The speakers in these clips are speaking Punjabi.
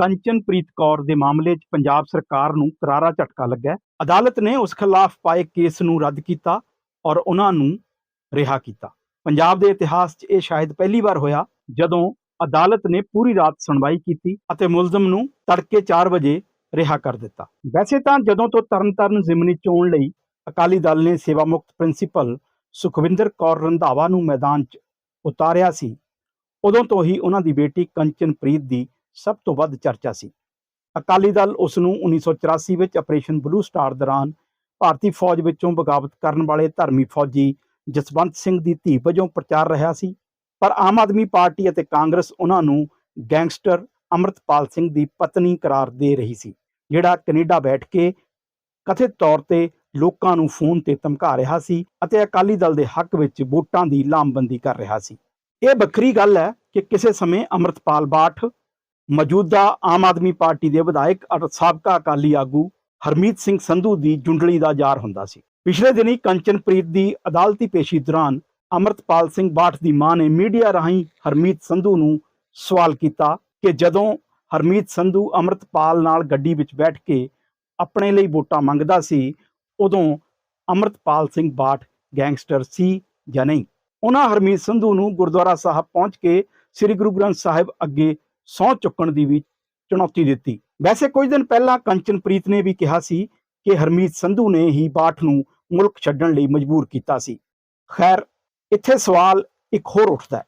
ਕੰਚਨਪ੍ਰੀਤ ਕੌਰ ਦੇ ਮਾਮਲੇ 'ਚ ਪੰਜਾਬ ਸਰਕਾਰ ਨੂੰ ਕਰਾਰਾ ਝਟਕਾ ਲੱਗਾ ਅਦਾਲਤ ਨੇ ਉਸ ਖਿਲਾਫ ਪਾਏ ਕੇਸ ਨੂੰ ਰੱਦ ਕੀਤਾ ਔਰ ਉਹਨਾਂ ਨੂੰ ਰਿਹਾ ਕੀਤਾ। ਪੰਜਾਬ ਦੇ ਇਤਿਹਾਸ 'ਚ ਇਹ ਸ਼ਾਇਦ ਪਹਿਲੀ ਵਾਰ ਹੋਇਆ ਜਦੋਂ ਅਦਾਲਤ ਨੇ ਪੂਰੀ ਰਾਤ ਸੁਣਵਾਈ ਕੀਤੀ ਅਤੇ ਮੁਲਜ਼ਮ ਨੂੰ ਤੜਕੇ 4 ਵਜੇ ਰਿਹਾ ਕਰ ਦਿੱਤਾ। ਵੈਸੇ ਤਾਂ ਜਦੋਂ ਤੋਂ ਤਰਨਤਾਰਨ ਜ਼ਿਮਨੀ ਚੋਣ ਲਈ ਅਕਾਲੀ ਦਲ ਨੇ ਸੇਵਾ ਮੁਕਤ ਪ੍ਰਿੰਸੀਪਲ ਸੁਖਵਿੰਦਰ ਕੌਰ ਰੰਧਾਵਾ ਨੂੰ ਮੈਦਾਨ 'ਚ ਉਤਾਰਿਆ ਸੀ, ਉਦੋਂ ਤੋਂ ਹੀ ਉਹਨਾਂ ਦੀ ਬੇਟੀ ਕੰਚਨਪ੍ਰੀਤ ਦੀ ਸਭ ਤੋਂ ਵੱਧ ਚਰਚਾ ਸੀ। ਅਕਾਲੀ ਦਲ ਉਸ ਨੂੰ 1984 ਵਿੱਚ ਆਪਰੇਸ਼ਨ ਬਲੂ ਸਟਾਰ ਦੌਰਾਨ ਭਾਰਤੀ ਫੌਜ ਵਿੱਚੋਂ ਬਗਾਵਤ ਕਰਨ ਵਾਲੇ ਧਰਮੀ ਫੌਜੀ ਜਸਵੰਤ ਸਿੰਘ ਦੀ ਧੀ ਵਜੋਂ ਪ੍ਰਚਾਰ ਰਿਹਾ ਸੀ। ਪਰ ਆਮ ਆਦਮੀ ਪਾਰਟੀ ਅਤੇ ਕਾਂਗਰਸ ਉਹਨਾਂ ਨੂੰ ਗੈਂਗਸਟਰ ਅੰਮ੍ਰਿਤਪਾਲ ਸਿੰਘ ਦੀ ਪਤਨੀ ਕਰਾਰ ਦੇ ਰਹੀ ਸੀ, ਜਿਹੜਾ ਕੈਨੇਡਾ ਬੈਠ ਕੇ ਕਥਿਤ ਤੌਰ ਤੇ ਲੋਕਾਂ ਨੂੰ ਫੋਨ ਤੇ ਧਮਕਾ ਰਿਹਾ ਸੀ ਅਤੇ ਅਕਾਲੀ ਦਲ ਦੇ ਹੱਕ ਵਿੱਚ ਵੋਟਾਂ ਦੀ ਲਾਮਬੰਦੀ ਕਰ ਰਿਹਾ ਸੀ। ਇਹ ਵੱਖਰੀ ਗੱਲ ਹੈ ਕਿ ਕਿਸੇ ਸਮੇਂ ਅੰਮ੍ਰਿਤਪਾਲ ਬਾਠ ਮੌਜੂਦਾ ਆਮ ਆਦਮੀ ਪਾਰਟੀ ਦੇ ਵਿਧਾਇਕ ਅਤੇ ਸਾਬਕਾ ਅਕਾਲੀ ਆਗੂ ਹਰਮੀਤ ਸਿੰਘ ਸੰਧੂ ਦੀ ਜੁੰਡਲੀ ਦਾ ਜਾਰ ਹੁੰਦਾ ਸੀ। ਪਿਛਲੇ ਦਿਨੀ ਕੰਚਨਪ੍ਰੀਤ ਦੀ ਅਦਾਲਤੀ ਪੇਸ਼ੀ ਦੌਰਾਨ ਅੰਮ੍ਰਿਤਪਾਲ ਸਿੰਘ ਬਾਠ ਦੀ ਮਾਂ ਨੇ ਮੀਡੀਆ ਰਾਹੀਂ ਹਰਮੀਤ ਸੰਧੂ ਨੂੰ ਸਵਾਲ ਕੀਤਾ ਕਿ ਜਦੋਂ ਹਰਮੀਤ ਸੰਧੂ ਅੰਮ੍ਰਿਤਪਾਲ ਨਾਲ ਗੱਡੀ ਵਿੱਚ ਬੈਠ ਕੇ ਆਪਣੇ ਲਈ ਵੋਟਾਂ ਮੰਗਦਾ ਸੀ, ਉਦੋਂ ਅੰਮ੍ਰਿਤਪਾਲ ਸਿੰਘ ਬਾਠ ਗੈਂਗਸਟਰ ਸੀ ਜਾਂ ਨਹੀਂ? ਉਹਨਾਂ ਹਰਮੀਤ ਸੰਧੂ ਨੂੰ ਗੁਰਦੁਆਰਾ ਸਾਹਿਬ ਪਹੁੰਚ ਕੇ ਸ੍ਰੀ ਗੁਰੂ ਗ੍ਰੰਥ ਸਾਹਿਬ ਅੱਗੇ ਸਹੁੰ ਚੁੱਕਣ ਦੀ ਵੀ ਚੁਣੌਤੀ ਦਿੱਤੀ। ਵੈਸੇ ਕੁਝ ਦਿਨ ਪਹਿਲਾਂ ਕੰਚਨਪ੍ਰੀਤ ਨੇ ਵੀ ਕਿਹਾ ਸੀ ਕਿ ਹਰਮੀਤ ਸੰਧੂ ਨੇ ਹੀ ਬਾਠ ਨੂੰ ਮੁਲਕ ਛੱਡਣ ਲਈ ਮਜਬੂਰ ਕੀਤਾ ਸੀ। ਖੈਰ, ਇੱਥੇ ਸਵਾਲ ਇੱਕ ਹੋਰ ਉੱਠਦਾ ਹੈ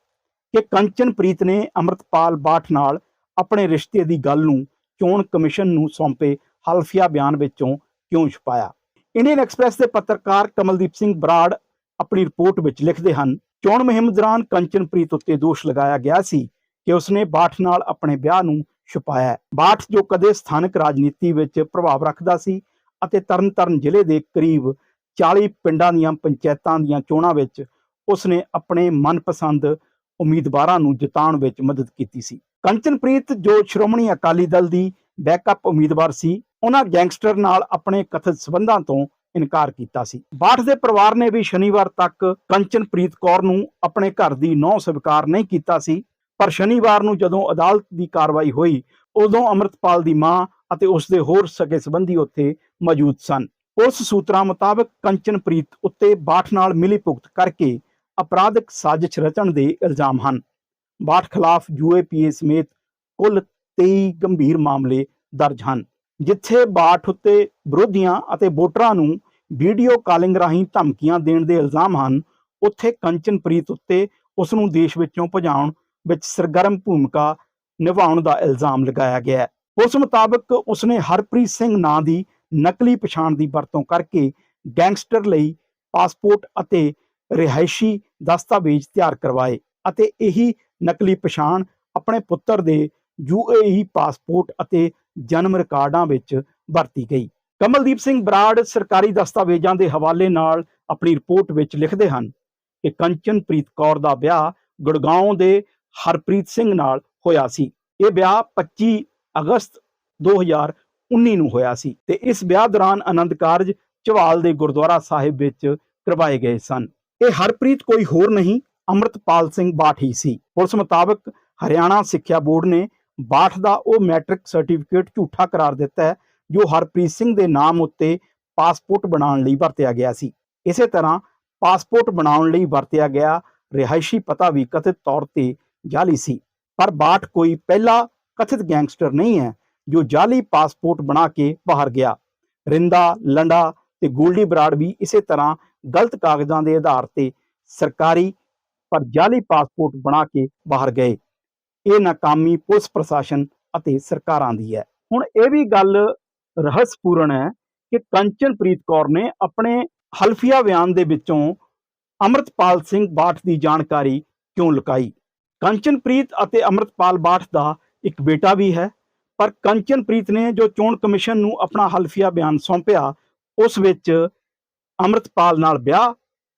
ਕਿ ਕੰਚਨਪ੍ਰੀਤ ਨੇ ਅੰਮ੍ਰਿਤਪਾਲ ਬਾਠ ਨਾਲ ਆਪਣੇ ਰਿਸ਼ਤੇ ਦੀ ਗੱਲ ਨੂੰ ਚੋਣ ਕਮਿਸ਼ਨ ਨੂੰ ਸੌਂਪੇ ਹਲਫੀਆ ਬਿਆਨ ਵਿੱਚੋਂ ਕਿਉਂ ਛੁਪਾਇਆ? ਇੰਡੀਅਨ ਐਕਸਪ੍ਰੈਸ ਦੇ ਪੱਤਰਕਾਰ ਕਮਲਦੀਪ ਸਿੰਘ ਬਰਾੜ ਆਪਣੀ ਰਿਪੋਰਟ ਵਿੱਚ ਲਿਖਦੇ ਹਨ, ਚੋਣ ਮੁਹਿੰਮ ਦੌਰਾਨ ਕੰਚਨਪ੍ਰੀਤ ਉੱਤੇ ਦੋਸ਼ ਲਗਾਇਆ ਗਿਆ ਸੀ ਕਿ ਉਸਨੇ ਬਾਠ ਨਾਲ ਆਪਣੇ ਵਿਆਹ ਨੂੰ ਛੁਪਾਇਆ ਬਾਠ ਜੋ ਕਦੇ ਸਥਾਨਕ ਰਾਜਨੀਤੀ ਵਿੱਚ ਪ੍ਰਭਾਵ ਰੱਖਦਾ ਸੀ ਅਤੇ ਤਰਨਤਾਰਨ ਜ਼ਿਲ੍ਹੇ ਦੇ ਕਰੀਬ 40 ਪਿੰਡਾਂ ਦੀਆਂ ਪੰਚਾਇਤਾਂ ਦੀਆਂ ਚੋਣਾਂ ਵਿੱਚ ਉਸਨੇ ਆਪਣੇ ਮਨਪਸੰਦ ਉਮੀਦਵਾਰਾਂ ਨੂੰ ਜਿਤਾਉਣ ਵਿੱਚ ਮਦਦ ਕੀਤੀ ਸੀ। ਕੰਚਨਪ੍ਰੀਤ, ਜੋ ਸ਼੍ਰੋਮਣੀ ਅਕਾਲੀ ਦਲ ਦੀ ਬੈਕਅਪ ਉਮੀਦਵਾਰ ਸੀ, ਉਹਨਾਂ ਗੈਂਗਸਟਰ ਨਾਲ ਆਪਣੇ ਕਥਿਤ ਸਬੰਧਾਂ ਤੋਂ ਇਨਕਾਰ ਕੀਤਾ ਸੀ। ਬਾਠ ਦੇ ਪਰਿਵਾਰ ਨੇ ਵੀ ਸ਼ਨੀਵਾਰ ਤੱਕ ਕੰਚਨਪ੍ਰੀਤ ਕੌਰ ਨੂੰ ਆਪਣੇ ਘਰ ਦੀ ਨੌ ਸਵੀਕਾਰ ਨਹੀਂ ਕੀਤਾ ਸੀ ਪਰ ਸ਼ਨੀਵਾਰ ਨੂੰ ਜਦੋਂ ਅਦਾਲਤ ਦੀ ਕਾਰਵਾਈ ਹੋਈ, ਉਦੋਂ ਅੰਮ੍ਰਿਤਪਾਲ ਦੀ ਮਾਂ ਅਤੇ ਉਸ ਦੇ ਹੋਰ ਸਕੇ ਸੰਬੰਧੀ ਉੱਥੇ ਮੌਜੂਦ ਸਨ। ਪੁਲਿਸ ਸੂਤਰਾਂ ਮੁਤਾਬਕ ਕੰਚਨਪ੍ਰੀਤ ਉੱਤੇ ਬਾਠ ਨਾਲ ਮਿਲੀ ਭੁਗਤ ਕਰਕੇ ਅਪਰਾਧਿਕ ਸਾਜ਼ਿਸ਼ ਰਚਣ ਦੇ ਇਲਜ਼ਾਮ ਹਨ। ਬਾਠ ਖਿਲਾਫ ਯੂਏਪੀਏ ਸਮੇਤ ਕੁੱਲ 23 ਗੰਭੀਰ ਮਾਮਲੇ ਦਰਜ ਹਨ, ਜਿੱਥੇ ਬਾਠ ਉੱਤੇ ਵਿਰੋਧੀਆਂ ਅਤੇ ਵੋਟਰਾਂ ਨੂੰ ਵੀਡੀਓ ਕਾਲਿੰਗ ਰਾਹੀਂ ਧਮਕੀਆਂ ਦੇਣ ਦੇ ਇਲਜ਼ਾਮ ਹਨ। ਉੱਥੇ ਕੰਚਨਪ੍ਰੀਤ ਉੱਤੇ ਉਸ ਨੂੰ ਦੇਸ਼ ਵਿੱਚੋਂ ਭਜਾਉਣ ਵਿੱਚ ਸਰਗਰਮ ਭੂਮਿਕਾ ਨਿਭਾਉਣ ਦਾ ਇਲਜ਼ਾਮ ਲਗਾਇਆ ਗਿਆ ਹੈ। ਉਸ ਮੁਤਾਬਕ ਉਸਨੇ ਹਰਪ੍ਰੀਤ ਸਿੰਘ ਨਾਂ ਦੀ ਨਕਲੀ ਪਛਾਣ ਦੀ ਵਰਤੋਂ ਕਰਕੇ ਗੈਂਗਸਟਰ ਲਈ ਪਾਸਪੋਰਟ ਅਤੇ ਰਿਹਾਇਸ਼ੀ ਦਸਤਾਵੇਜ਼ ਤਿਆਰ ਕਰਵਾਏ ਅਤੇ ਇਹੀ ਨਕਲੀ ਪਛਾਣ ਆਪਣੇ ਪੁੱਤਰ ਦੇ ਯੂਏਈ ਪਾਸਪੋਰਟ ਅਤੇ ਜਨਮ ਰਿਕਾਰਡਾਂ ਵਿੱਚ ਵਰਤੀ ਗਈ। ਕਮਲਦੀਪ ਸਿੰਘ ਬਰਾੜ ਸਰਕਾਰੀ ਦਸਤਾਵੇਜ਼ਾਂ ਦੇ ਹਵਾਲੇ ਨਾਲ ਆਪਣੀ ਰਿਪੋਰਟ ਵਿੱਚ ਲਿਖਦੇ ਹਨ ਕਿ ਕੰਚਨਪ੍ਰੀਤ ਕੌਰ ਦਾ ਵਿਆਹ ਗੁੜਗਾਉਂ ਦੇ ਹਰਪ੍ਰੀਤ ਸਿੰਘ ਨਾਲ ਹੋਇਆ ਸੀ। ਇਹ ਵਿਆਹ 25 ਅਗਸਤ 2019 ਨੂੰ ਹੋਇਆ ਸੀ ਤੇ ਇਸ ਵਿਆਹ ਦੌਰਾਨ ਆਨੰਦ ਕਾਰਜ ਚਵਾਲ ਦੇ ਗੁਰਦੁਆਰਾ ਸਾਹਿਬ ਵਿੱਚ ਕਰਵਾਏ ਗਏ ਸਨ। ਇਹ ਹਰਪ੍ਰੀਤ ਕੋਈ ਹੋਰ ਨਹੀਂ, ਅੰਮ੍ਰਿਤਪਾਲ ਸਿੰਘ ਬਾਠ ਹੀ ਸੀ। ਪੁਲਿਸ ਮੁਤਾਬਕ ਹਰਿਆਣਾ ਸਿੱਖਿਆ ਬੋਰਡ ਨੇ ਬਾਠ ਦਾ ਉਹ ਮੈਟ੍ਰਿਕ ਸਰਟੀਫਿਕੇਟ ਝੂਠਾ ਕਰਾਰ ਦਿੱਤਾ ਹੈ, ਜੋ ਹਰਪ੍ਰੀਤ ਸਿੰਘ ਦੇ ਨਾਮ ਉੱਤੇ ਪਾਸਪੋਰਟ ਬਣਾਉਣ ਲਈ ਵਰਤਿਆ ਗਿਆ ਸੀ। ਇਸੇ ਤਰ੍ਹਾਂ ਪਾਸਪੋਰਟ ਬਣਾਉਣ ਲਈ ਵਰਤਿਆ ਗਿਆ ਰਿਹਾਇਸ਼ੀ ਪਤਾ ਵੀ ਕਥਿਤ ਤੌਰ ਤੇ ਜਾਲੀ ਸੀ। ਪਰ ਬਾਠ ਕੋਈ ਪਹਿਲਾ ਕਥਿਤ ਗੈਂਗਸਟਰ ਨਹੀਂ ਹੈ, ਜੋ ਜਾਲੀ ਪਾਸਪੋਰਟ ਬਣਾ ਕੇ ਬਾਹਰ ਗਿਆ। ਰਿੰਦਾ, ਲੰਡਾ ਤੇ ਗੋਲਡੀ ਬਰਾੜ ਵੀ ਇਸੇ ਤਰ੍ਹਾਂ ਗਲਤ ਕਾਗਜ਼ਾਂ ਦੇ ਆਧਾਰ ਤੇ ਸਰਕਾਰੀ ਪਰ ਜਾਲੀ ਪਾਸਪੋਰਟ ਬਣਾ ਕੇ ਬਾਹਰ ਗਏ। ਇਹ ਨਾਕਾਮੀ ਪੁਲਿਸ ਪ੍ਰਸ਼ਾਸਨ ਅਤੇ ਸਰਕਾਰਾਂ ਦੀ ਹੈ। ਹੁਣ ਇਹ ਵੀ ਗੱਲ ਰਹੱਸਪੂਰਨ ਹੈ ਕਿ ਕੰਚਨਪ੍ਰੀਤ ਕੌਰ ਨੇ ਆਪਣੇ ਹਲਫੀਆ ਬਿਆਨ ਦੇ ਵਿੱਚੋਂ ਅੰਮ੍ਰਿਤਪਾਲ ਸਿੰਘ ਬਾਠ ਦੀ ਜਾਣਕਾਰੀ ਕਿਉਂ ਲੁਕਾਈ? ਕੰਚਨਪ੍ਰੀਤ ਅਤੇ ਅੰਮ੍ਰਿਤਪਾਲ ਬਾਠ ਦਾ ਇੱਕ ਬੇਟਾ ਵੀ ਹੈ। ਪਰ ਕੰਚਨਪ੍ਰੀਤ ਨੇ ਜੋ ਚੋਣ ਕਮਿਸ਼ਨ ਨੂੰ ਆਪਣਾ ਹਲਫੀਆ ਬਿਆਨ ਸੌਂਪਿਆ, ਉਸ ਵਿੱਚ ਅੰਮ੍ਰਿਤਪਾਲ ਨਾਲ ਵਿਆਹ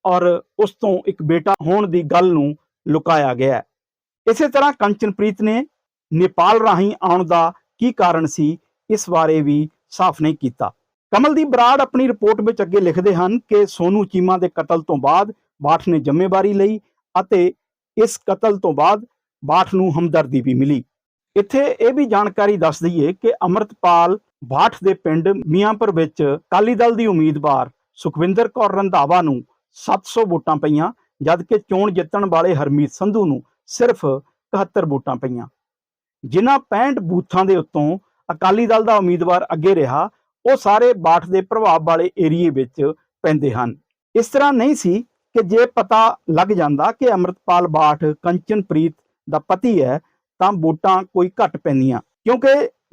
ਔਰ ਉਸ ਤੋਂ ਇੱਕ ਬੇਟਾ ਹੋਣ ਦੀ ਗੱਲ ਨੂੰ ਲੁਕਾਇਆ ਗਿਆ। ਇਸੇ ਤਰ੍ਹਾਂ ਕੰਚਨਪ੍ਰੀਤ ਨੇ ਨੇਪਾਲ ਰਾਹੀਂ ਆਉਣ ਦਾ ਕੀ ਕਾਰਨ ਸੀ, ਇਸ ਬਾਰੇ ਵੀ ਸਾਫ਼ ਨਹੀਂ ਕੀਤਾ। ਕਮਲਦੀਪ ਬਰਾੜ ਆਪਣੀ ਰਿਪੋਰਟ ਵਿੱਚ ਅੱਗੇ ਲਿਖਦੇ ਹਨ ਕਿ ਸੋਨੂ ਚੀਮਾ ਦੇ ਕਤਲ ਤੋਂ ਬਾਅਦ ਬਾਠ ਨੇ ਜ਼ਿੰਮੇਵਾਰੀ ਲਈ ਅਤੇ ਇਸ ਕਤਲ ਤੋਂ ਬਾਅਦ ਬਾਠ ਨੂੰ ਹਮਦਰਦੀ ਵੀ ਮਿਲੀ। ਇੱਥੇ ਇਹ ਵੀ ਜਾਣਕਾਰੀ ਦੱਸ ਦਈਏ ਕਿ ਅਮਰਤਪਾਲ ਬਾਠ ਦੇ ਪਿੰਡ ਮੀਆਂਪੁਰ ਵਿੱਚ ਅਕਾਲੀ ਦਲ ਦੀ ਉਮੀਦਵਾਰ ਸੁਖਵਿੰਦਰ ਕੌਰ ਰੰਧਾਵਾ ਨੂੰ 700 ਵੋਟਾਂ ਪਈਆਂ, ਜਦਕਿ ਚੋਣ ਜਿੱਤਣ ਵਾਲੇ ਹਰਮੀਤ ਸੰਧੂ ਨੂੰ ਸਿਰਫ 71 ਵੋਟਾਂ ਪਈਆਂ। ਜਿਨ੍ਹਾਂ 65 ਬੂਥਾਂ ਦੇ ਉੱਤੋਂ ਅਕਾਲੀ ਦਲ ਦਾ ਉਮੀਦਵਾਰ ਅੱਗੇ ਰਿਹਾ, ਉਹ ਸਾਰੇ ਬਾਠ ਦੇ ਪ੍ਰਭਾਵ ਵਾਲੇ ਏਰੀਏ ਵਿੱਚ ਪੈਂਦੇ ਹਨ। ਇਸ ਤਰ੍ਹਾਂ ਨਹੀਂ ਸੀ ਕਿ ਜੇ ਪਤਾ ਲੱਗ ਜਾਂਦਾ ਕਿ ਅਮਰਤਪਾਲ ਬਾਠ, ਕੰਚਨਪ੍ਰੀਤ ਦਾ ਪਤੀ ਹੈ, ਤਾਂ ਵੋਟਾਂ ਕੋਈ ਘੱਟ ਪੈਂਦੀਆਂ। ਕਿਉਂਕਿ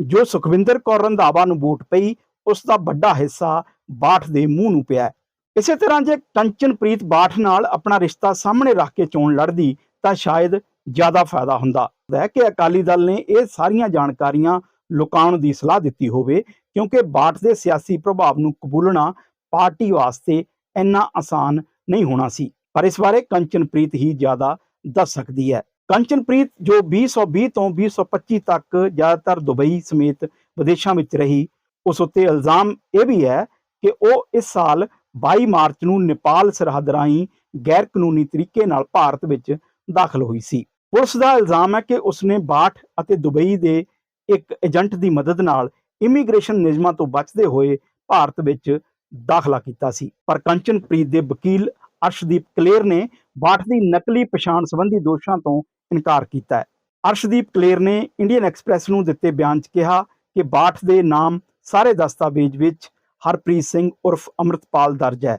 ਜੋ ਸੁਖਵਿੰਦਰ ਕੌਰ ਰੰਧਾਵਾ ਨੂੰ ਵੋਟ ਪਈ, ਉਸ ਦਾ ਵੱਡਾ ਹਿੱਸਾ ਬਾਠ ਦੇ ਮੂੰਹ ਨੂੰ ਪਿਆ ਇਸੇ ਤਰ੍ਹਾਂ ਜੇ ਕੰਚਨਪ੍ਰੀਤ ਬਾਠ ਨਾਲ ਆਪਣਾ ਰਿਸ਼ਤਾ ਸਾਹਮਣੇ ਰੱਖ ਕੇ ਚੋਣ ਲੜਦੀ, ਤਾਂ ਸ਼ਾਇਦ ਜ਼ਿਆਦਾ ਫਾਇਦਾ ਹੁੰਦਾ। ਹੈ ਕਿ ਅਕਾਲੀ ਦਲ ਨੇ ਇਹ ਸਾਰੀਆਂ ਜਾਣਕਾਰੀਆਂ ਲੁਕਾਉਣ ਦੀ ਸਲਾਹ ਦਿੱਤੀ ਹੋਵੇ, ਕਿਉਂਕਿ ਬਾਠ ਦੇ ਸਿਆਸੀ ਪ੍ਰਭਾਵ ਨੂੰ ਕਬੂਲਣਾ ਪਾਰਟੀ ਵਾਸਤੇ ਇੰਨਾ ਆਸਾਨ ਨਹੀਂ ਹੋਣਾ ਸੀ। ਪਰ ਇਸ ਬਾਰੇ ਕੰਚਨਪ੍ਰੀਤ ਹੀ ਜ਼ਿਆਦਾ ਦੱਸ ਸਕਦੀ ਹੈ। ਕੰਚਨਪ੍ਰੀਤ ਜੋ 2020 ਤੋਂ 2025 ਤੱਕ ਜ਼ਿਆਦਾਤਰ ਦੁਬਈ ਸਮੇਤ ਵਿਦੇਸ਼ਾਂ ਵਿੱਚ ਰਹੀ, ਉਸ ਉੱਤੇ ਇਲਜ਼ਾਮ ਇਹ ਵੀ ਹੈ ਕਿ ਉਹ ਇਸ ਸਾਲ 22 ਮਾਰਚ ਨੂੰ ਨੇਪਾਲ ਸਰਹੱਦ ਰਾਹੀਂ ਗੈਰ ਕਾਨੂੰਨੀ ਤਰੀਕੇ ਨਾਲ ਭਾਰਤ ਵਿੱਚ ਦਾਖਲ ਹੋਈ ਸੀ। ਪੁਲਿਸ ਦਾ ਇਲਜ਼ਾਮ ਹੈ ਕਿ ਉਸਨੇ ਬਾਠ ਅਤੇ ਦੁਬਈ ਦੇ ਇੱਕ ਏਜੰਟ ਦੀ ਮਦਦ ਨਾਲ ਇਮੀਗ੍ਰੇਸ਼ਨ ਨਿਯਮਾਂ ਤੋਂ ਬਚਦੇ ਹੋਏ ਭਾਰਤ ਵਿੱਚ ਦਾਖਲਾ ਕੀਤਾ ਸੀ। ਪਰ ਕੰਚਨਪ੍ਰੀਤ ਦੇ ਵਕੀਲ ਅਰਸ਼ਦੀਪ ਕਲੇਰ ਨੇ ਬਾਠ ਦੀ ਨਕਲੀ ਪਛਾਣ ਸੰਬੰਧੀ ਦੋਸ਼ਾਂ ਤੋਂ ਇਨਕਾਰ ਕੀਤਾ ਹੈ। ਅਰਸ਼ਦੀਪ ਕਲੇਰ ਨੇ ਇੰਡੀਅਨ ਐਕਸਪ੍ਰੈਸ ਨੂੰ ਦਿੱਤੇ ਬਿਆਨ 'ਚ ਕਿਹਾ ਕਿ ਬਾਠ ਦੇ ਨਾਮ ਸਾਰੇ ਦਸਤਾਵੇਜ਼ ਵਿੱਚ ਹਰਪ੍ਰੀਤ ਸਿੰਘ ਉਰਫ ਅੰਮ੍ਰਿਤਪਾਲ ਦਰਜ ਹੈ।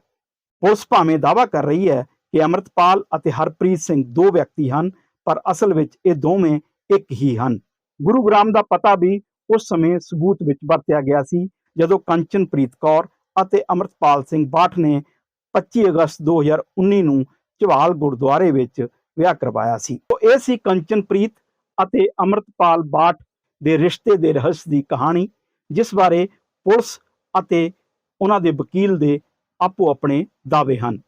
ਪੁਲਿਸ ਭਾਵੇਂ ਦਾਅਵਾ ਕਰ ਰਹੀ ਹੈ ਕਿ ਅੰਮ੍ਰਿਤਪਾਲ ਅਤੇ ਹਰਪ੍ਰੀਤ ਸਿੰਘ ਦੋ ਵਿਅਕਤੀ ਹਨ, ਪਰ ਅਸਲ ਵਿੱਚ ਇਹ ਦੋਵੇਂ ਇੱਕ ਹੀ ਹਨ। ਗੁਰੂਗ੍ਰਾਮ ਦਾ ਪਤਾ ਵੀ ਉਸ ਸਮੇਂ ਸਬੂਤ ਵਿੱਚ ਵਰਤਿਆ ਗਿਆ ਸੀ, ਜਦੋਂ ਕੰਚਨਪ੍ਰੀਤ ਕੌਰ ਅਤੇ ਅੰਮ੍ਰਿਤਪਾਲ ਸਿੰਘ ਬਾਠ ਨੇ 25 ਅਗਸਤ 2019 ਨੂੰ ਝਵਾਲ ਗੁਰਦੁਆਰੇ ਵਿੱਚ ਵਿਆਹ ਕਰਵਾਇਆ ਸੀ। ਤੋ ਇਹ ਸੀ ਕੰਚਨਪ੍ਰੀਤ ਅਤੇ ਅੰਮ੍ਰਿਤਪਾਲ ਬਾਠ ਦੇ ਰਿਸ਼ਤੇ ਦੇ ਰਹੱਸ ਦੀ ਕਹਾਣੀ, ਜਿਸ ਬਾਰੇ ਪੁਲਿਸ ਅਤੇ ਉਹਨਾਂ ਦੇ ਵਕੀਲ ਦੇ ਆਪੋ ਆਪਣੇ ਦਾਅਵੇ ਹਨ।